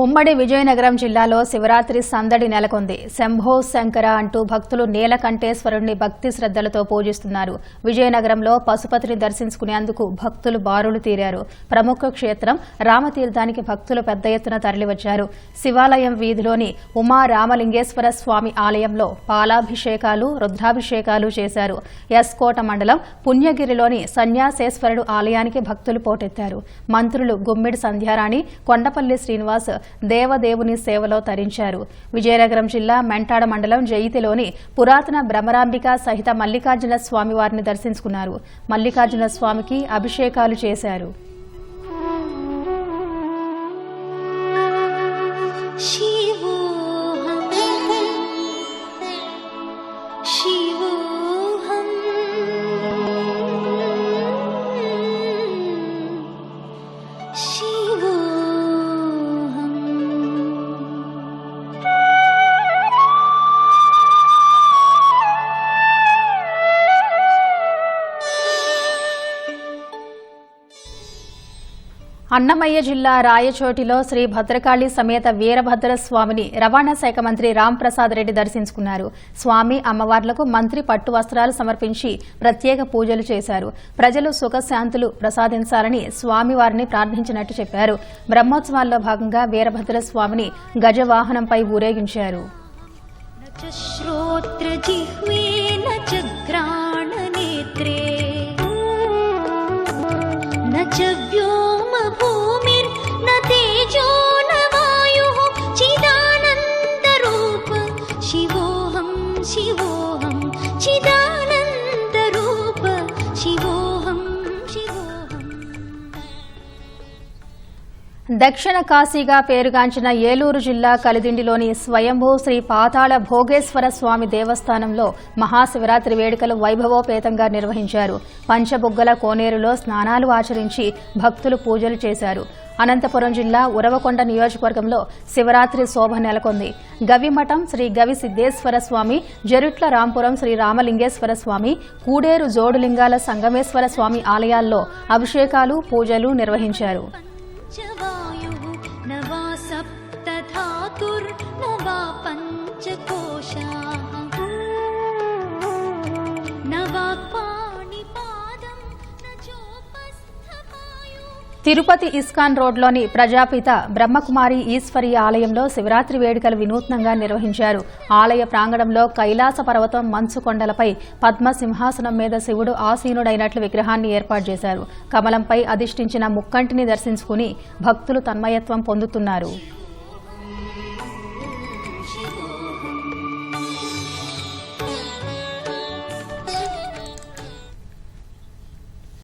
ఉమ్మడి విజయనగరం జిల్లాలో శివరాత్రి సందడి నెలకొంది. శంభో శంకర అంటూ భక్తులు నీలకంఠేశ్వరుణ్ణి భక్తి శ్రద్దలతో పూజిస్తున్నారు. విజయనగరంలో పశుపతిని దర్శించుకునేందుకు భక్తులు బారులు తీరారు. ప్రముఖ క్షేత్రం రామతీర్థానికి భక్తులు పెద్ద ఎత్తున తరలివచ్చారు. శివాలయం వీధిలోని ఉమా రామలింగేశ్వర స్వామి ఆలయంలో పాలాభిషేకాలు రుద్రాభిషేకాలు చేశారు. ఎస్కోట మండలం పుణ్యగిరిలోని సన్యాసేశ్వరుడు ఆలయానికి భక్తులు పోటెత్తారు. మంత్రులు గుమ్మిడి సంధ్యారాణి కొండపల్లి శ్రీనివాస్ దేవదేవుని సేవలో తరించారు. విజయనగరం జిల్లా మెంటాడ మండలం జయితిలోని పురాతన భ్రమరాంబిక సహిత మల్లికార్జున స్వామి వారిని దర్శించుకున్నారు. మల్లికార్జున స్వామికి అభిషేకాలు చేశారు. అన్నమయ్య జిల్లా రాయచోటిలో శ్రీ భద్రకాళి సమేత వీరభద్ర స్వామిని రవాణా శాఖ మంత్రి రాంప్రసాద్ రెడ్డి దర్శించుకున్నారు. స్వామి అమ్మవార్లకు మంత్రి పట్టు వస్త్రాలు సమర్పించి ప్రత్యేక పూజలు చేశారు. ప్రజలు సుఖశాంతులు ప్రసాదించాలని స్వామివారిని ప్రార్థించినట్టు చెప్పారు. బ్రహ్మోత్సవాల్లో భాగంగా వీరభద్ర స్వామిని గజవాహనంపై ఊరేగించారు. न ভূমির না তেজো దక్షిణ కాశీగా పేరుగాంచిన ఏలూరు జిల్లా కలిదిండిలోని స్వయంభూ శ్రీ పాతాళ భోగేశ్వర స్వామి దేవస్థానంలో మహాశివరాత్రి వేడుకలు వైభవోపేతంగా నిర్వహించారు. పంచబుగ్గల కోనేరులో స్నానాలు ఆచరించి భక్తులు పూజలు చేశారు. అనంతపురం జిల్లా ఉరవకొండ నియోజకవర్గంలో శివరాత్రి శోభ నెలకొంది. గవిమఠం శ్రీ గవి సిద్దేశ్వర స్వామి జరుట్ల రాంపురం శ్రీ రామలింగేశ్వర స్వామి కూడేరు జోడులింగాల సంగమేశ్వర స్వామి ఆలయాల్లో అభిషేకాలు పూజలు నిర్వహించారు. पञ्चवायुः न वा सप्तधातुर्न वा पञ्चकोशाः తిరుపతి ఇస్కాన్ రోడ్లోని ప్రజాపిత బ్రహ్మకుమారి ఈశ్వరి ఆలయంలో శివరాత్రి వేడుకలు వినూత్నంగా నిర్వహించారు. ఆలయ ప్రాంగణంలో కైలాస పర్వతం మంచు కొండలపై పద్మ సింహాసనం మీద శివుడు ఆసీనుడైనట్లు విగ్రహాన్ని ఏర్పాటు చేశారు. కమలంపై అధిష్ఠించిన ముక్కంటిని దర్శించుకుని భక్తులు తన్మయత్వం పొందుతున్నారు.